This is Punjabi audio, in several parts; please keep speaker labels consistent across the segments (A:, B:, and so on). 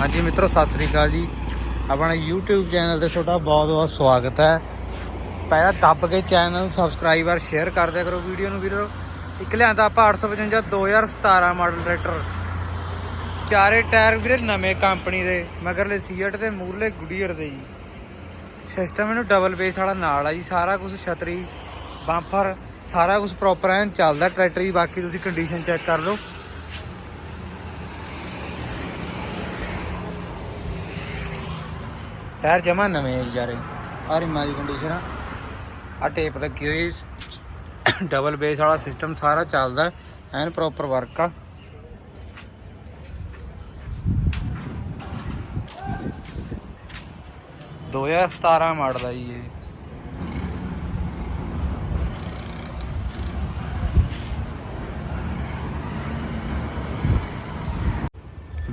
A: ਹਾਂਜੀ ਮਿੱਤਰੋ, ਸਤਿ ਸ੍ਰੀ ਅਕਾਲ ਜੀ। ਆਪਣਾ YouTube ਚੈਨਲ ਤੇ ਤੁਹਾਡਾ ਬਹੁਤ ਬਹੁਤ ਸਵਾਗਤ ਹੈ। ਪਹਿਲਾਂ ਦੱਬ ਕੇ ਚੈਨਲ ਨੂੰ ਸਬਸਕ੍ਰਾਈਬ ਔਰ ਸ਼ੇਅਰ ਕਰ ਦਿਆ ਕਰੋ ਵੀਡੀਓ ਨੂੰ ਵੀਰੋ। ਇੱਕ ਲਿਆਂਦਾ ਆਪਾਂ 855 2017 ਮਾਡਲ ਟਰੈਕਟਰ ਚਾਰੇ ਟਾਇਰ ਵੀਰੇ ਨਵੇਂ ਕੰਪਨੀ ਦੇ, ਮਗਰਲੇ ਸੀਟ ਤੇ, ਮੂਰਲੇ ਗੁਡੀਅਰ ਦੇ ਜੀ। ਸਿਸਟਮ ਇਹਨੂੰ ਡਬਲ ਬੇਸ ਵਾਲਾ ਨਾਲ ਆ ਜੀ, ਸਾਰਾ ਕੁਝ ਛਤਰੀ ਬੰਪਰ ਸਾਰਾ ਕੁਝ ਪ੍ਰੋਪਰ ਐਨ ਚੱਲਦਾ ਟਰੈਕਟਰ ਦੀ ਬਾਕੀ ਤੁਸੀਂ ਕੰਡੀਸ਼ਨ ਚੈੱਕ ਕਰ ਲਓ। ਟਾਇਰ ਜਮਾ ਨਵੇਂ ਆ ਵਿਚਾਰੇ। ਆ ਰਿਮਾਂ ਦੀ ਕੰਡੀਸ਼ਨ ਆ। ਆ ਟੇਪ ਲੱਗੀ ਹੋਈ ਡਬਲ ਬੇਸ ਵਾਲਾ ਸਿਸਟਮ ਸਾਰਾ ਚੱਲਦਾ, ਐਨ ਪ੍ਰੋਪਰ ਵਰਕ ਆ। ਦੋ ਹਜ਼ਾਰ ਸਤਾਰਾਂ ਮਾਡਲ ਆ ਜੀ ਇਹ।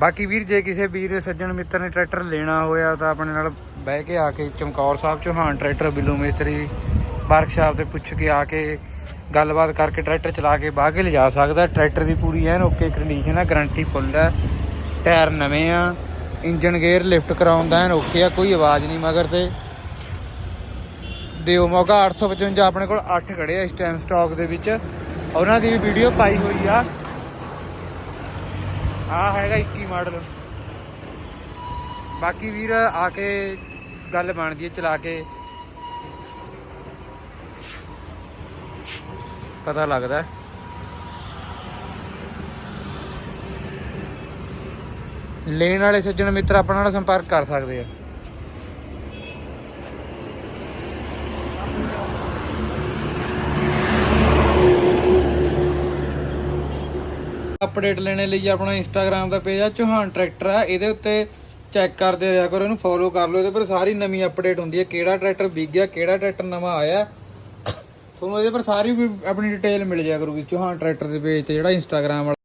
A: ਬਾਕੀ ਵੀਰ, ਜੇ ਕਿਸੇ ਵੀਰ ਨੇ ਸੱਜਣ ਮਿੱਤਰ ਨੇ ਟਰੈਕਟਰ ਲੈਣਾ ਹੋਇਆ ਤਾਂ ਆਪਣੇ ਨਾਲ ਬਹਿ ਕੇ ਆ ਕੇ ਚਮਕੌਰ ਸਾਹਿਬ, ਚੌਹਾਨ ਟਰੈਕਟਰ, ਬਿੱਲੂ ਮਿਸਤਰੀ, ਵਰਕਸ਼ਾਪ ਤੇ ਪੁੱਛ ਕੇ ਆ ਕੇ ਗੱਲਬਾਤ ਕਰਕੇ ਟਰੈਕਟਰ ਚਲਾ ਕੇ ਬਾਹ ਕੇ ਲਿਜਾ ਸਕਦਾ। ਟਰੈਕਟਰ ਦੀ ਪੂਰੀ ਐਨ ਓਕੇ ਕੰਡੀਸ਼ਨ ਆ ਗਾਰੰਟੀ ਫੁੱਲ ਹੈ ਟਾਇਰ ਨਵੇਂ ਆ ਇੰਜਨ ਗੇਅਰ ਲਿਫਟ ਕਰਾਉਂਦਾ ਐਨ ਓਕੇ ਆ, ਕੋਈ ਆਵਾਜ਼ ਨਹੀਂ ਮਗਰ ਤੇ। ਦਿਓ ਮੌਕਾ 855 ਆਪਣੇ ਕੋਲ 8 ਖੜੇ ਆ ਇਸ ਟਾਈਮ ਸਟਾਕ ਦੇ ਵਿੱਚ। ਉਹਨਾਂ ਦੀ ਵੀ ਵੀਡੀਓ ਪਾਈ ਹੋਈ ਆ। ਆ ਹੈਗਾ 21 ਮਾਡਲ। ਬਾਕੀ ਵੀਰ ਆ ਕੇ ਗੱਲ ਬਣਦੀ ਹੈ ਚਲਾ ਕੇ। ਪਤਾ ਲੱਗਦਾ। ਲੈਣ ਵਾਲੇ ਸੱਜਣ ਮਿੱਤਰ ਆਪਣਾ ਨਾਲ ਸੰਪਰਕ ਕਰ ਸਕਦੇ ਆ। ਅਪਡੇਟ ਲੈਣੇ ਲਈ ਆਪਣਾ ਇੰਸਟਾਗ੍ਰam ਦਾ ਪੇਜ ਆ, ਚੌਹਾਨ ਟਰੈਕਟਰ ਆ। ਇਹਦੇ ਉੱਤੇ ਚੈੱਕ ਕਰਦੇ ਰਿਹਾ ਕਰੋ, ਇਹਨੂੰ ਫੋਲੋ ਕਰ ਲਓ। ਇਹਦੇ ਪਰ ਸਾਰੀ ਨਵੀਂ ਅਪਡੇਟ ਹੁੰਦੀ ਹੈ, ਕਿਹੜਾ ਟਰੈਕਟਰ ਵਿਕ ਗਿਆ ਕਿਹੜਾ ਟਰੈਕਟਰ ਨਵਾਂ ਆਇਆ। ਤੁਹਾਨੂੰ ਇਹਦੇ ਪਰ ਸਾਰੀ ਵੀ ਆਪਣੀ ਡਿਟੇਲ ਮਿਲ ਜਾਇਆ ਕਰੂਗੀ, ਚੌਹਾਨ ਟਰੈਕਟਰ ਦੇ ਪੇਜ ਤੇ ਜਿਹੜਾ ਇੰਸਟਾਗ੍ਰam ਵਾਲਾ